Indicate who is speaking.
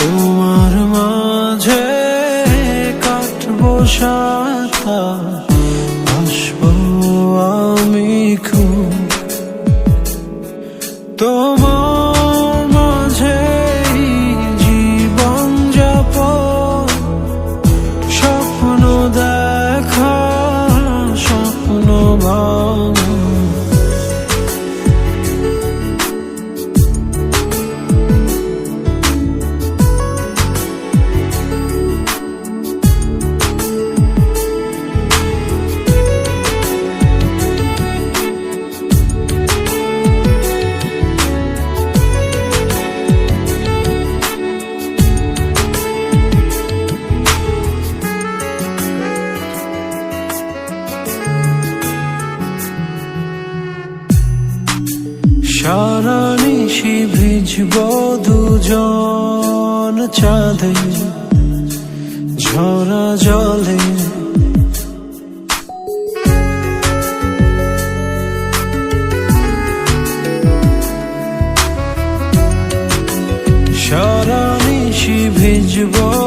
Speaker 1: তোমার মাঝে সাথা আসব আমি খুব। তোমার সারা নিশি ভিজব দুজন চাঁদে ঝরা জলে। সারা ভিজব